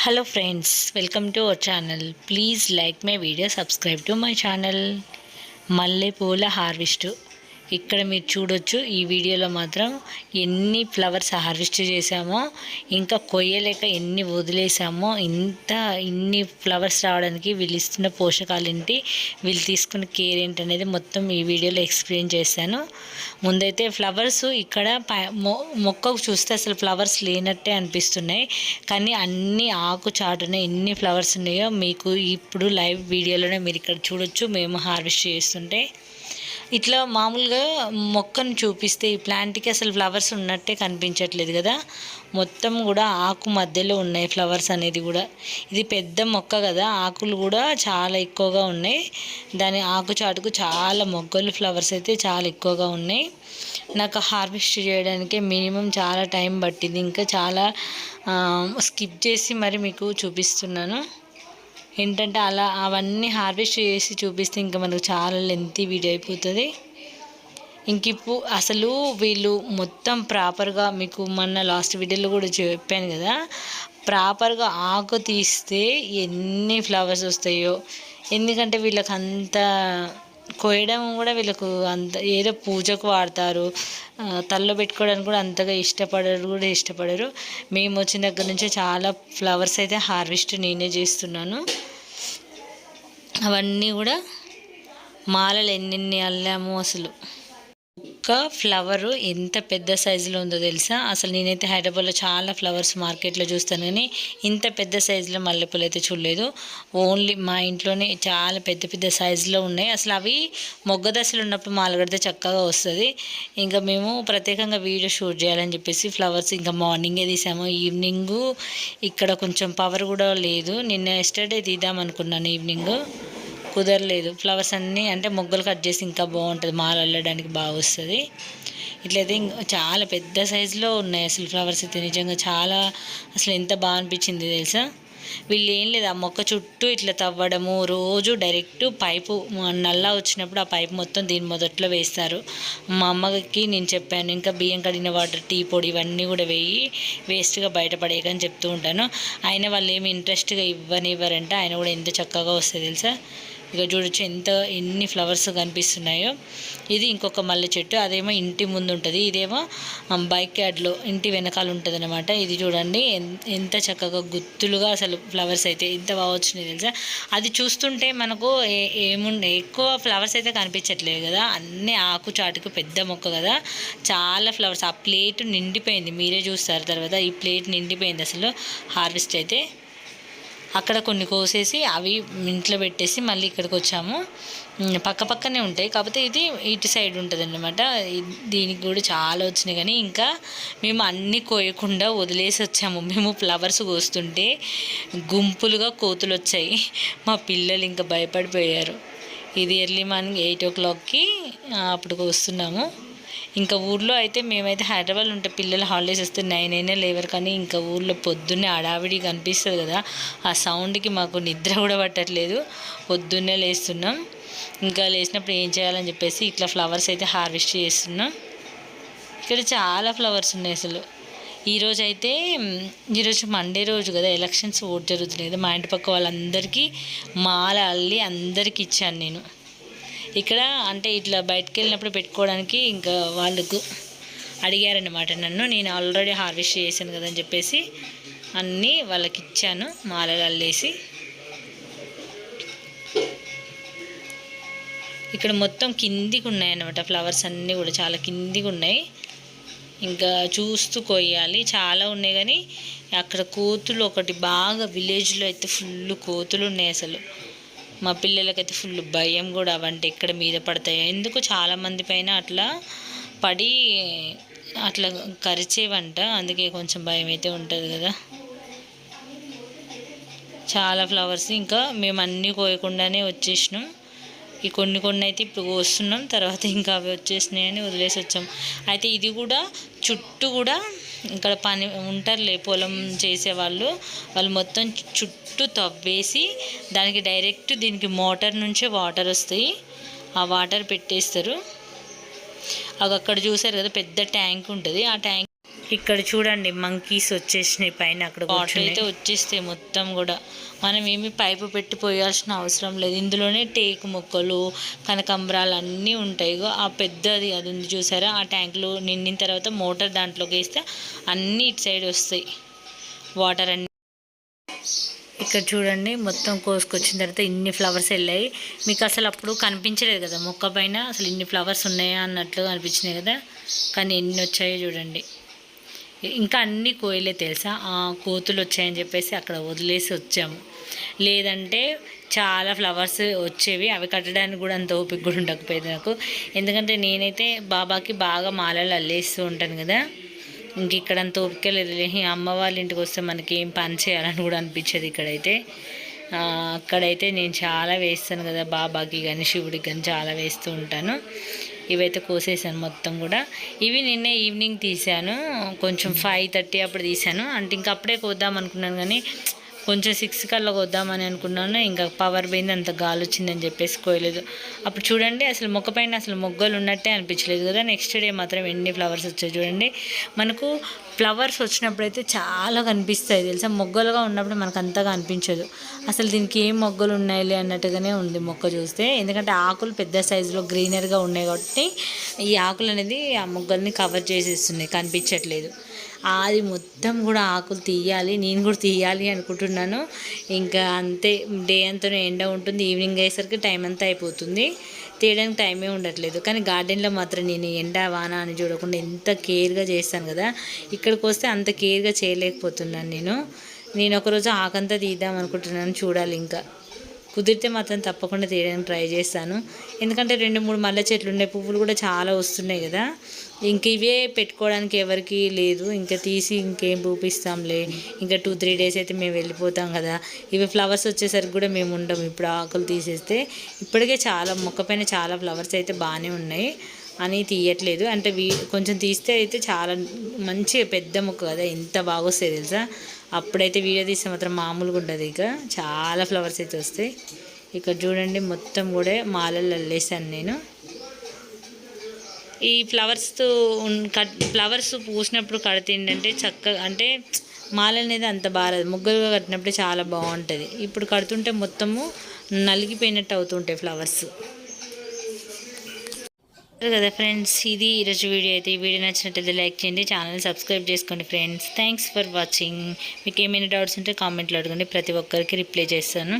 Hello friends welcome to our channel please like my video subscribe to my channel మల్లెపూల harvest ఇక్కడ మీరు చూడొచ్చు ఈ వీడియోలో మాత్రం ఎన్ని ఫ్లవర్స్ హార్వెస్ట్ చేసామో ఇంకా కొయ్యలేక ఎన్ని వదిలేసామో ఇంత ఇన్ని ఫ్లవర్స్ రావడానికి వీళ్ళు ఇస్తున్న పోషకాలు ఏంటి వీళ్ళు తీసుకున్న కేర్ ఏంటి అనేది మొత్తం ఈ వీడియోలో ఎక్స్ప్లెయిన్ చేశాను. ముందైతే ఫ్లవర్స్ ఇక్కడ మొక్కకు చూస్తే అసలు ఫ్లవర్స్ లేనట్టే అనిపిస్తున్నాయి కానీ అన్ని ఆకు చాటున ఎన్ని ఫ్లవర్స్ ఉన్నాయో మీకు ఇప్పుడు లైవ్ వీడియోలోనే మీరు ఇక్కడ చూడొచ్చు మేము హార్వెస్ట్ చేస్తుంటే. ఇట్లా మామూలుగా మొక్కను చూపిస్తే ఈ ప్లాంట్కి అసలు ఫ్లవర్స్ ఉన్నట్టే కనిపించట్లేదు కదా. మొత్తం కూడా ఆకు మధ్యలో ఉన్నాయి ఫ్లవర్స్ అనేది కూడా. ఇది పెద్ద మొక్క కదా ఆకులు కూడా చాలా ఎక్కువగా ఉన్నాయి. దాని ఆకు చాటుకు చాలా మొగ్గలు ఫ్లవర్స్ అయితే చాలా ఎక్కువగా ఉన్నాయి. నాకు హార్వెస్ట్ చేయడానికి మినిమం చాలా టైం పట్టింది. ఇంకా చాలా స్కిప్ చేసి మరి మీకు చూపిస్తున్నాను. ఏంటంటే అలా అవన్నీ హార్వెస్ట్ చేసి చూపిస్తే ఇంకా మనకు చాలా లెంతీ వీడియో అయిపోతుంది. ఇంక ఇప్పుడు అసలు వీళ్ళు మొత్తం ప్రాపర్గా మీకు మొన్న లాస్ట్ వీడియోలో కూడా చెప్పాను కదా ప్రాపర్గా ఆకు తీస్తే ఎన్ని ఫ్లవర్స్ వస్తాయో ఎందుకంటే వీళ్ళకి అంత కోయడం కూడా వీళ్ళకు అంత ఏదో పూజకు వాడతారు. తల్లో పెట్టుకోవడానికి కూడా అంతగా ఇష్టపడరు కూడా ఇష్టపడరు. మేము వచ్చిన దగ్గర నుంచి చాలా ఫ్లవర్స్ అయితే హార్వెస్ట్ నేనే చేస్తున్నాను. అవన్నీ కూడా మాలలు ఎన్నెన్ని అల్లాము అసలు. ఒక్క ఫ్లవరు ఎంత పెద్ద సైజులో ఉందో తెలుసా? అసలు నేనైతే హైదరాబాద్లో చాలా ఫ్లవర్స్ మార్కెట్లో చూస్తాను కానీ ఇంత పెద్ద సైజులో మల్లెపూలు అయితే చూడలేదు. ఓన్లీ మా ఇంట్లోనే చాలా పెద్ద పెద్ద సైజులో ఉన్నాయి. అసలు అవి మొగ్గ దశలు ఉన్నప్పుడు మాలగడితే చక్కగా వస్తుంది. ఇంకా మేము ప్రత్యేకంగా వీడియో షూట్ చేయాలని చెప్పేసి ఫ్లవర్స్ ఇంకా మార్నింగే తీసాము. ఈవినింగ్ ఇక్కడ కొంచెం పవర్ కూడా లేదు. నిన్న ఎస్టర్డే తీద్దాం అనుకున్నాను ఈవినింగ్ కుదరలేదు. ఫ్లవర్స్ అన్నీ అంటే మొగ్గలు కట్ చేసి ఇంకా బాగుంటుంది. మాల వెళ్ళడానికి బాగా వస్తుంది. ఇట్లయితే చాలా పెద్ద సైజులో ఉన్నాయి అసలు ఫ్లవర్స్ అయితే. నిజంగా చాలా అసలు ఎంత బాగా అనిపించింది తెలుసా? వీళ్ళు ఏం లేదు. ఆ మొక్క చుట్టూ ఇట్లా తవ్వడము రోజు డైరెక్ట్ పైపు నల్లా వచ్చినప్పుడు ఆ పైపు మొత్తం దీని మొదట్లో వేస్తారు. మా అమ్మకి నేను చెప్పాను ఇంకా బియ్యం కడిగిన వాటర్ టీ పొడి ఇవన్నీ కూడా వేయి వేస్ట్గా బయటపడేయకని చెప్తూ ఉంటాను. ఆయన వాళ్ళు ఏమి ఇంట్రెస్ట్గా ఇవ్వనివ్వరంటే. ఆయన కూడా ఎంత చక్కగా వస్తుంది తెలుసా? ఇక చూడొచ్చు ఎంత ఎన్ని ఫ్లవర్స్ కనిపిస్తున్నాయో. ఇది ఇంకొక మల్లె చెట్టు అదేమో ఇంటి ముందు ఉంటుంది ఇదేమో బైక్ యార్డ్లో ఇంటి వెనకాల ఉంటుంది అనమాట ఇది చూడండి ఎంత చక్కగా గుత్తులుగా అసలు ఫ్లవర్స్ అయితే ఎంత బాగా వచ్చినాయి తెలుసా? అది చూస్తుంటే మనకు ఏముండే ఎక్కువ ఫ్లవర్స్ అయితే కనిపించట్లేదు కదా. అన్నీ ఆకు చాటుకు పెద్ద మొక్క కదా. చాలా ఫ్లవర్స్ ఆ ప్లేట్ నిండిపోయింది. మీరే చూస్తారు తర్వాత ఈ ప్లేట్ నిండిపోయింది అసలు. హార్వెస్ట్ అయితే అక్కడ కొన్ని కోసేసి అవి ఇంట్లో పెట్టేసి మళ్ళీ ఇక్కడికి వచ్చాము. పక్క పక్కనే ఉంటాయి. కాకపోతే ఇది ఇటు సైడ్ ఉంటుంది అనమాట దీనికి కూడా చాలా వచ్చినాయి. కానీ ఇంకా మేము అన్నీ కోయకుండా వదిలేసి వచ్చాము. మేము ఫ్లవర్స్ కోస్తుంటే గుంపులుగా కోతులు వచ్చాయి. మా పిల్లలు ఇంకా భయపడిపోయారు. ఇది ఎర్లీ మార్నింగ్ ఎయిట్ ఓ క్లాక్కి అప్పుడు వస్తున్నాము ఇంకా ఊర్లో అయితే మేమైతే హైదరాబాద్లో ఉంటే పిల్లలు హాలిడేస్ వస్తే నైన్ అయినా లేవరు కానీ ఇంకా ఊర్లో పొద్దున్నే అడావిడి కనిపిస్తుంది కదా ఆ సౌండ్కి మాకు నిద్ర కూడా పట్టట్లేదు. పొద్దున్నే లేస్తున్నాం. ఇంకా లేచినప్పుడు ఏం చేయాలని చెప్పేసి ఇట్లా ఫ్లవర్స్ అయితే హార్వెస్ట్ చేస్తున్నాం. ఇక్కడ చాలా ఫ్లవర్స్ ఉన్నాయి అసలు. ఈరోజు అయితే ఈరోజు మండే రోజు కదా ఎలక్షన్స్ ఓట్ జరుగుతున్నాయి కదా మా ఇంటి పక్క వాళ్ళందరికీ మాల అల్లి అందరికి ఇచ్చాను నేను. ఇక్కడ అంటే ఇట్లా బయటకు వెళ్ళినప్పుడు పెట్టుకోవడానికి ఇంకా వాళ్ళకు అడిగారనమాట నన్ను. నేను ఆల్రెడీ హార్వెస్ట్ చేశాను కదని చెప్పేసి అన్నీ వాళ్ళకి ఇచ్చాను మాలలు అల్లేసి. ఇక్కడ మొత్తం కిందికి ఉన్నాయన్నమాట ఫ్లవర్స్ అన్నీ కూడా చాలా కిందికి ఉన్నాయి. ఇంకా చూస్తూ కొయ్యాలి. చాలా ఉన్నాయి కానీ అక్కడ కోతులు ఒకటి బాగా విలేజ్లో అయితే ఫుల్ కోతులు ఉన్నాయి అసలు. మా పిల్లలకైతే ఫుల్ భయం కూడా అవంటే ఎక్కడ మీద పడతాయి. ఎందుకు చాలామంది పైన అట్లా పడి అట్లా కరిచేవంట. అందుకే కొంచెం భయం అయితే ఉంటుంది కదా. చాలా ఫ్లవర్స్ ఇంకా మేము అన్నీ కోయకుండానే వచ్చేసినాం. ఈ కొన్ని కొన్ని అయితే ఇప్పుడు కోస్తున్నాం తర్వాత ఇంకా అవి వచ్చేసినాయని వదిలేసి వచ్చాం. అయితే ఇది కూడా చుట్టూ కూడా ఇక్కడ పని ఉంటారులే పొలం చేసేవాళ్ళు. వాళ్ళు మొత్తం చుట్టూ తవ్వేసి దానికి డైరెక్ట్ దీనికి మోటార్ నుంచే వాటర్ వస్తాయి. ఆ వాటర్ పెట్టేస్తారు. అవి అక్కడ చూసారు కదా పెద్ద ట్యాంక్ ఉంటుంది. ఆ ట్యాంక్ ఇక్కడ చూడండి మంకీస్ వచ్చేసినాయి పైన అక్కడ వాటర్ అయితే వచ్చేస్తాయి మొత్తం కూడా. మనం ఏమి పైపు పెట్టి పోయాల్సిన అవసరం లేదు. ఇందులోనే టేకు మొక్కలు కనకంబరాలు అన్నీ ఉంటాయి. ఆ పెద్దది అది ఉంది చూసారా? ఆ ట్యాంకులు నిండిన తర్వాత మోటార్ దాంట్లోకి వేస్తే అన్నీ ఇటు సైడ్ వస్తాయి. వాటర్ అన్నీ. ఇక్కడ చూడండి మొత్తం కోసుకొచ్చిన తర్వాత ఇన్ని ఫ్లవర్స్ వెళ్ళాయి. మీకు అసలు అప్పుడు కనిపించలేదు కదా? మొక్క పైన అసలు ఇన్ని ఫ్లవర్స్ ఉన్నాయా అన్నట్లు అనిపించినాయి కదా? కానీ ఎన్ని వచ్చాయో చూడండి. ఇంకా అన్ని కోయలే తెలుసా? ఆ కోతులు వచ్చాయని చెప్పేసి అక్కడ వదిలేసి వచ్చాము. లేదంటే చాలా ఫ్లవర్స్ వచ్చేవి అవి కట్టడానికి కూడా అంత ఓపిక కూడా ఉండకపోయేది నాకు. ఎందుకంటే నేనైతే బాబాకి బాగా మాలలు అల్లేస్తూ ఉంటాను కదా. ఇంక ఇక్కడ అంత ఓపిక లేదు. అమ్మ వాళ్ళ ఇంటికి వస్తే మనకి ఏం పని చేయాలని కూడా అనిపించేది ఇక్కడైతే. అక్కడైతే నేను చాలా వేస్తాను కదా బాబాకి కానీ శివుడికి కానీ చాలా వేస్తూ ఉంటాను. ఇవైతే కోసేసాను మొత్తం కూడా. ఇవి నిన్న ఈవినింగ్ తీసాను కొంచెం ఫైవ్ థర్టీ అప్పుడు తీసాను అంటే ఇంకా అప్పుడే కోద్దాం అనుకున్నాను కానీ కొంచెం సిక్స్ కల్లా కొద్దామని అనుకున్నాను. ఇంకా పవర్ పోయింది అంత గాలి వచ్చిందని చెప్పేసి కోయలేదు. అప్పుడు చూడండి అసలు మొక్క పైన అసలు మొగ్గలు ఉన్నట్టే అనిపించలేదు కదా. నెక్స్ట్ డే మాత్రం ఎన్ని ఫ్లవర్స్ వచ్చాయి చూడండి. మనకు ఫ్లవర్స్ వచ్చినప్పుడు అయితే చాలా కనిపిస్తాయి తెలుసా? మొగ్గలుగా ఉన్నప్పుడు మనకు అంతగా అనిపించదు. అసలు దీనికి ఏం మొగ్గలు ఉన్నాయిలే అన్నట్టుగానే ఉంది మొక్క చూస్తే. ఎందుకంటే ఆకులు పెద్ద సైజులో గ్రీనర్గా ఉన్నాయి కాబట్టి ఈ ఆకులు అనేది ఆ మొగ్గల్ని కవర్ చేసేస్తున్నాయి. కనిపించట్లేదు. అది మొత్తం కూడా ఆకులు తీయాలి నేను కూడా తీయాలి అనుకుంటున్నాను. ఇంకా అంతే డే అంతా ఎండ ఉంటుంది ఈవినింగ్ అయ్యేసరికి టైం అంతా అయిపోతుంది. తీయడానికి టైమే ఉండట్లేదు. కానీ గార్డెన్లో మాత్రం నేను ఎండ వాన అని చూడకుండా ఎంత కేర్గా చేస్తాను కదా ఇక్కడికి వస్తే అంత కేర్గా చేయలేకపోతున్నాను నేను. నేను ఒకరోజు ఆకంతా తీద్దాం అనుకుంటున్నాను చూడాలి ఇంకా. కుదిరితే మాత్రం తప్పకుండా తీయడానికి ట్రై చేస్తాను. ఎందుకంటే రెండు మూడు మల్లె చెట్లు ఉన్నాయి పువ్వులు కూడా చాలా వస్తున్నాయి కదా. ఇంక ఇవే పెట్టుకోవడానికి ఎవరికి లేదు. ఇంకా తీసి ఇంకేం పూపిస్తాంలే. ఇంకా టూ త్రీ డేస్ అయితే మేము వెళ్ళిపోతాం కదా. ఇవి ఫ్లవర్స్ వచ్చేసరికి కూడా మేము ఉండం ఇప్పుడు ఆకులు తీసేస్తే ఇప్పటికే చాలా మొక్క పైన చాలా ఫ్లవర్స్ అయితే బాగానే ఉన్నాయి. అని తీయట్లేదు. అంటే వీ కొంచెం తీస్తే అయితే చాలా మంచి పెద్ద మొక్క కదా. ఎంత బాగా వస్తాయి తెలుసా? అప్పుడైతే వీడియో తీస్తే మాత్రం మామూలుగా ఉండదు ఇక. చాలా ఫ్లవర్స్ అయితే వస్తాయి. ఇక్కడ చూడండి మొత్తం కూడా మాలలు అల్లేసాను నేను. ఈ ఫ్లవర్స్తో కట్ ఫ్లవర్స్ పూసినప్పుడు కడితే ఏంటంటే చక్కగా అంటే మాల అనేది అంత బాగాలేదు. ముగ్గురుగా కట్టినప్పుడు చాలా బాగుంటుంది. ఇప్పుడు కడుతుంటే మొత్తము నలిగిపోయినట్టు అవుతుంటాయి ఫ్లవర్స్. కదా ఫ్రెండ్స్ ఇది ఈరోజు వీడియో అయితే. ఈ వీడియో నచ్చినట్లయితే లైక్ చేయండి ఛానల్ సబ్స్క్రైబ్ చేసుకోండి ఫ్రెండ్స్. థ్యాంక్స్ ఫర్ వాచింగ్ మీకు ఏమైనా డౌట్స్ ఉంటే కామెంట్లో అడగండి. ప్రతి ఒక్కరికి రిప్లై చేస్తాను.